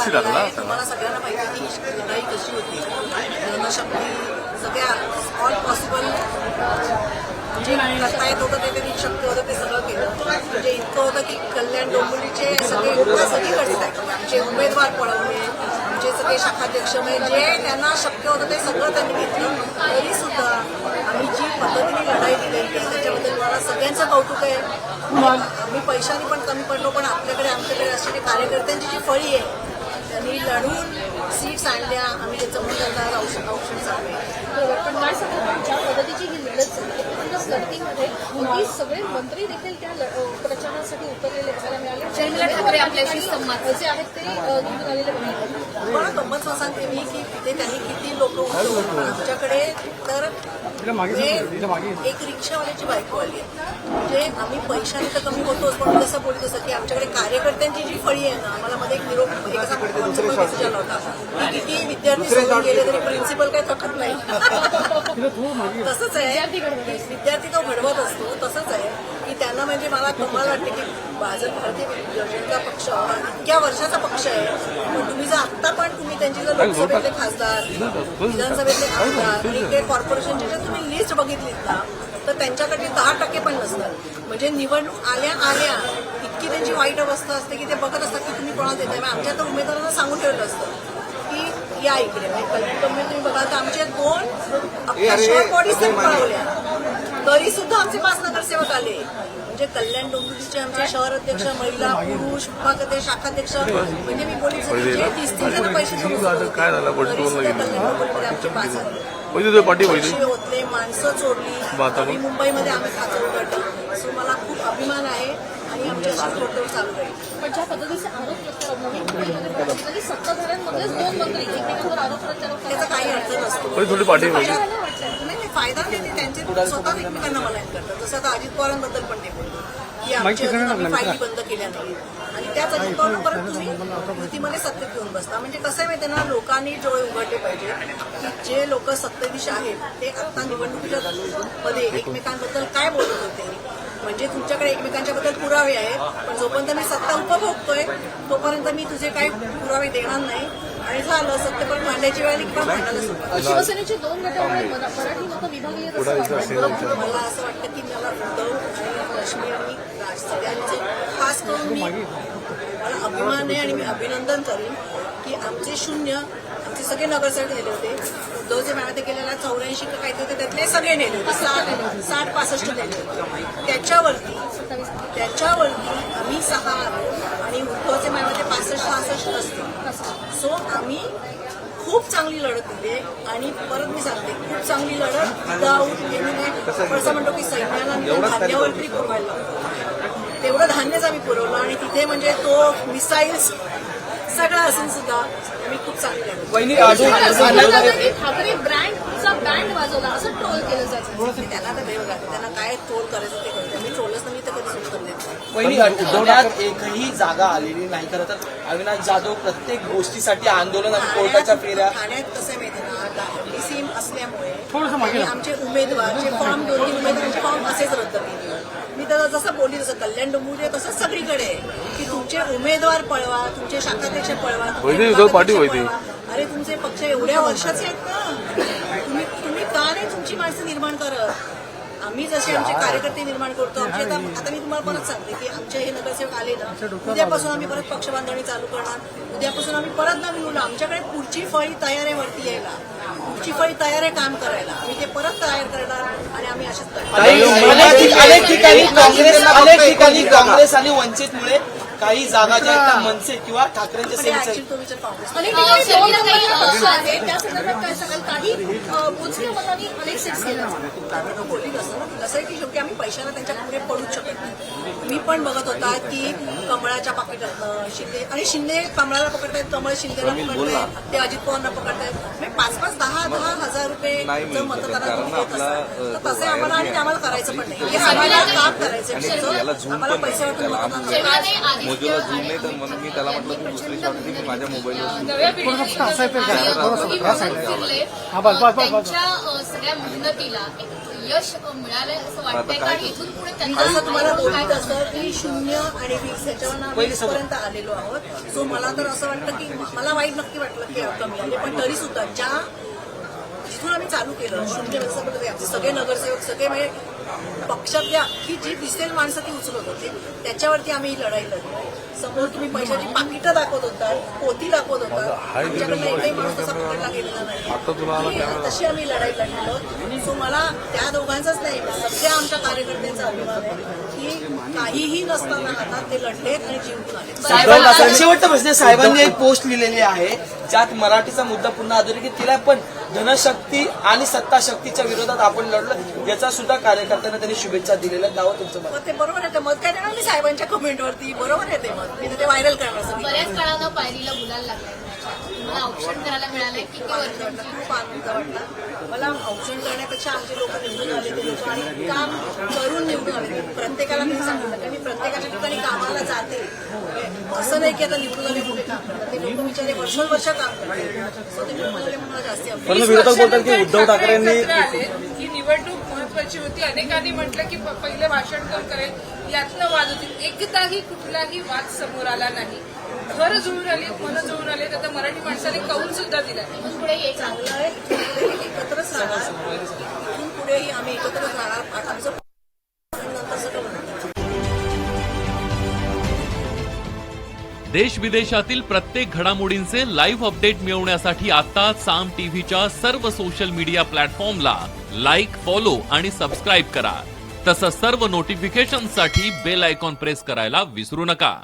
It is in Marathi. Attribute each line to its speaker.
Speaker 1: आहे. तुम्हाला सगळ्यांना माहिती आहे की ही लढाई कशी होती? जनशक्ती सगळ्या ऑल पॉसिबल जे करता येत होतं ते त्यांनी शक्य होतं ते सगळं केलं. म्हणजे इतकं होतं की कल्याण डोंबिवलीचे सगळे सगळीकडे आहेत. आमचे उमेदवार पळवले आमचे सगळे शाखाध्यक्ष म्हणजे जे त्यांना शक्य होतं ते सगळं त्यांनी घेतलं. तरी सुद्धा आम्ही जी पद्धतीने लढाई दिलेली आहे त्याच्याबद्दल मला सगळ्यांचं कौतुक आहे. आम्ही पैशाने पण कमी पडलो पण आपल्याकडे आमच्याकडे असलेले कार्यकर्त्यांची जी फळी आहे त्यांनी लढून सीट्स आणल्या. आम्ही त्याचं म्हणून त्यांना औषध औषध चालू आहे
Speaker 2: पण काय ज्या पद्धतीची ही लढत लढतीमध्ये अगदी सगळे मंत्री देखील त्या प्रचारासाठी उतरलेले बघायला मिळाले.
Speaker 3: ठाकरे आपल्याशी संवाद.
Speaker 2: जे आहेत ते निवडून आलेले बघायला
Speaker 1: तुम्हाला गंमत सांगते मी की तिथे त्यांनी किती लोक आमच्याकडे तर हे एक रिक्षावाल्याची बायको आली आहे. म्हणजे आम्ही पैशाने तर कमी होतोच पण मी कसं बोलत असं की आमच्याकडे कार्यकर्त्यांची जी फळी आहे ना आम्हाला मध्ये एक निरोप होता. की किती विद्यार्थी गेले तरी प्रिन्सिपल काही थकत नाही. तसंच आहे. विद्यार्थी तो घडवत असतो तसंच आहे. की त्यांना म्हणजे मला कमाल वाटते की भाजप भारतीय जनता पक्ष इतक्या वर्षाचा पक्ष आहे. पण तुम्ही जर आत्ता पण तुम्ही त्यांची जर लोकसभेतले खासदार विधानसभेतले आमदार आणि ते कॉर्पोरेशनची जर तुम्ही लिस्ट बघितलीत ना तर त्यांच्याकडे दहा टक्के पण नसतात. म्हणजे निवडणूक आल्या आल्या इतकी त्यांची वाईट अवस्था असते की ते बघत असतात की तुम्ही कोणाला देताय. आहे आमच्या तर उमेदवारांना सांगून ठेवलं असतं. या इकडे म्हणजे कल्याण कमी तुम्ही बघा तर आमचे दोन शॉर्ट बॉडीज पळवल्या तरी सुद्धा आमचे पाच नगरसेवक आले. म्हणजे कल्याण डोंबिवलीचे आमचे शहर अध्यक्ष महिला पुरुष उपाध्यक्ष शाखाध्यक्ष म्हणजे मी जे तीस तीस जण पैसे
Speaker 4: बंडू.
Speaker 1: कल्याण पाच ओतले माणसं चोरली. मुंबईमध्ये आम्ही खातं उघडलं सो मला खूप अभिमान आहे आणि आमची अशी वर्तवणूक चालू राहील
Speaker 2: पण ज्या पद्धतीचे आरोप प्रत्यारोप नवीन मुंबईमध्ये प्रधानमंत्री आणि सत्ताधाऱ्यांमधलेच दोन मंत्री एकमेकांवर आरोप प्रत्यारोप
Speaker 1: त्याचा
Speaker 2: करतात
Speaker 1: काही अर्थ नसतो. फायदा नाही ते त्यांचे स्वतः एकमेकांना मलाईन करतात. जसं आता अजित पवारांबद्दल पण ते बोलतो की आमच्या फायली बंद केल्या नाही आणि त्याच अजित पवारांना परत तुम्ही सत्तेत घेऊन बसता. म्हणजे कसं आहे माहिती आहे ना लोकांनी डोळे उघडले पाहिजे की जे लोक सत्तेधीश आहेत ते आता निवडणुकीच्या मध्ये एकमेकांबद्दल काय बोलत होते? म्हणजे तुमच्याकडे एकमेकांच्या बद्दल पुरावे आहेत. पण जोपर्यंत मी सत्ता उपभोगतोय तोपर्यंत मी तुझे काही पुरावे देणार नाही. आणि झालं सत्य पण मांडायची वेळ आली की पण मांडायला
Speaker 2: शिवसेनेची दोन गटामुळे मरा- मराठी
Speaker 1: मला असं वाटतं की मला उद्धव आणि लक्ष्मी आणि राज सगळ्यांचं खास करून मी मला अभिमान आहे आणि मी अभिनंदन करेन की आमचे शून्य आमचे सगळे नगरसेवक नेले होते. उद्धवचे मॅडम गेलेला चौऱ्याऐंशी का काहीतरी होते त्यातले सगळे नेले होते. साठ साठ पासष्ट नेले होते. त्याच्यावरती त्याच्यावरती आम्ही सहा आणि उद्धवचे मॅडम पासष्ट सहासष्ट असतील. सो आम्ही खूप चांगली लढत दिली आहे आणि परत मी सांगते खूप चांगली लढत विदाऊट असं म्हणतो की सैन्याला धान्यावरती लावतो. तेवढं धान्यच आम्ही पुरवलं आणि तिथे म्हणजे तो मिसाईल्स सगळं असून सुद्धा आम्ही खूप चांगली
Speaker 2: ठाकरे ब्रँडचा बँड वाजवला असं ट्रोल केलं जातं
Speaker 1: दिली. त्यांना तर देव लागते त्यांना काय ट्रोल करायचं ते करते मी ट्रोलच नाही तर कधी सुरू नाही.
Speaker 5: वहिनी ठाण्यात एकही जागा आलेली नाही खरं तर. अविनाश जाधव प्रत्येक गोष्टीसाठी आंदोलन आणि कोर्टाच्या फेऱ्या.
Speaker 1: ठाण्यात कसं आहे माहिती ना डीसीएम असल्यामुळे आणि आमचे उमेदवार जे फॉर्म दोन तीन उमेदवारांचे फॉर्म असेच रद्द केले. मी तर जसं बोलली तसं कल्याण डोंबिवली तसंच सगळीकडे आहे की तुमचे उमेदवार पळवा तुमचे शाखाध्यक्ष पळवा तुमचे
Speaker 4: पाटील.
Speaker 1: अरे तुमचे पक्ष एवढ्या वर्षाचे आहेत ना. तुम्ही तुम्ही का नाही तुमची माणसं निर्माण करत? आम्ही जसे आमचे कार्यकर्ते निर्माण करतो आमचे आता आता मी तुम्हाला परत सांगते की आमचे हे नगरसेवक आले ना उद्यापासून आम्ही परत पक्ष बांधणी चालू करणार. उद्यापासून आम्ही परत नवीन उलो आमच्याकडे पुढची फळी तयार आहे वरती यायला पुढची फळी तयार आहे काम करायला. आम्ही ते परत तयार करणार आणि आम्ही
Speaker 5: ठिक- अनेक ठिकाणी काँग्रेस अनेक ठिकाणी काँग्रेस आणि वंचितमुळे काही जागा ज्या आहेत त्या मनसे किंवा ठाकरेंच्या सेवेचे
Speaker 1: ऍक्च्युअली तो विचार काँग्रेस
Speaker 2: अनेक ठिकाणी दोन नंबरचे पक्ष आहेत. त्या संदर्भात काय सांगाल? काही अं, मोजक्या मतांनी अनेक सीट्स गेल्या
Speaker 1: त्यामुळे बोलली कसं ना कसं आहे की शेवटी आम्ही पैशाला त्यांच्या पुढे पडूच शकत नाही. मी पण बघत होता की कमळाच्या पाकिटातनं शिंदे आणि शिंदे कमळाला पकडतायत कमळ शिंदेला पकडतायत ते अजित पवारला पकडतायत. म्हणजे पाच पाच दहा दहा हजार रुपये जर मतदारांना तुम्ही देत असाल तर तसे आम्हाला आणि ते आम्हाला करायचं पण नाही. हे आम्हाला काम करायचं आम्हाला पैसे वाटून मतदान.
Speaker 3: मोजूला झूम नाही तर म्हणून मी त्याला म्हटलं तू दुसरी शॉट की मी माझ्या मोबाईलवर
Speaker 6: त्यांच्या अ, सगळ्या मेहनतीला एक
Speaker 4: यश मिळालंय असं वाटतंय.
Speaker 3: आता काय
Speaker 4: इथून पुढे
Speaker 1: मी
Speaker 4: त्यांना
Speaker 1: जसं तुम्हाला बोलत? असं की शून्य आणि वीस ह्याच्यावर वीसपर्यंत आलेलो आहोत. सो मला तर असं वाटतं की मला वाईट नक्की वाटलं की कमी आले पण तरी सुद्धा ज्या जिथून आम्ही चालू केलं. शून्य व्यवस्थापन आमचे सगळे नगरसेवक सगळे म्हणजे पक्षातली अख्खी जी दिसेल माणसं ती उचलत होती. त्याच्यावरती आम्ही ही लढाई लढली. समोर तुम्ही पैशाची पाकिटं दाखवत होता पोती दाखवत होता. आमच्याकडनं एकही माणूस तसा पकडला गेलेला नाही. तशी आम्ही लढाई लढलेलो. सो मला त्या दोघांचाच नाही सगळ्या आमच्या कार्यकर्त्यांचा अभिमान आहे की काहीही नसताना हातात ते लढलेत आणि जिंकून आले
Speaker 5: साहेबांना शेवटचा प्रश्न साहेबांनी एक पोस्ट लिहिलेली आहे ज्यात मराठीचा मुद्दा पुन्हा अधोरेखित केला पण धनशक्ती आणि सत्ताशक्तीच्या विरोधात आपण लढलो. याचा सुद्धा कार्यकर्त्यांना त्यांनी शुभेच्छा दिलेल्या नावं तुमचं मत
Speaker 1: ते बरोबर आहे. ते मत काय देणार? मी साहेबांच्या कमेंटवरती बरोबर आहे ते मत मी ते व्हायरल करणार.
Speaker 4: बऱ्याच काळानं पायरीला गुलाल लागलाय. तुम्हाला औक्षण करायला मिळालंय किती वर्ष
Speaker 1: आनंद वाटला खूप आनंद वाटला. मला औक्षण करण्यापेक्षा आमचे लोक निवडून आले ते लोक आणि काम करून निवडून आले. प्रत्येकाला मी सांगितलं की मी प्रत्येकाच्या ठिकाणी कामाला जाते. असं नाही की आता निवडून आले कुठे काम करतात. ते लोक बिचारे वर्षोवर्ष काम करतात. सो ते निवडून आले मला जास्ती
Speaker 6: की उद्धव
Speaker 7: आले. ही निवडणूक महत्वाची होती. अनेकांनी म्हटलं की पहिले भाषण कोण करेल? यातनं वाद होतील. एकदाही कुठलाही वाद समोर आला नाही. घर जुळून आली मन जुळून आले तर मराठी माणसाने कौल सुद्धा दिला
Speaker 4: पुढे ये
Speaker 1: चांगलं आहे. पुढेही एकत्रच राहणार. इथून पुढेही आम्ही एकत्रच राहणार. आमचं.
Speaker 8: देश विदेशातील प्रत्येक घडामोडींचे लाईव्ह अपडेट मिळवण्यासाठी आता साम टीव्हीच्या सर्व सोशल मीडिया प्लॅटफॉर्मला लाईक फॉलो आणि सबस्क्राईब करा. तसंच सर्व नोटिफिकेशनसाठी बेल आयकॉन प्रेस करायला विसरू नका.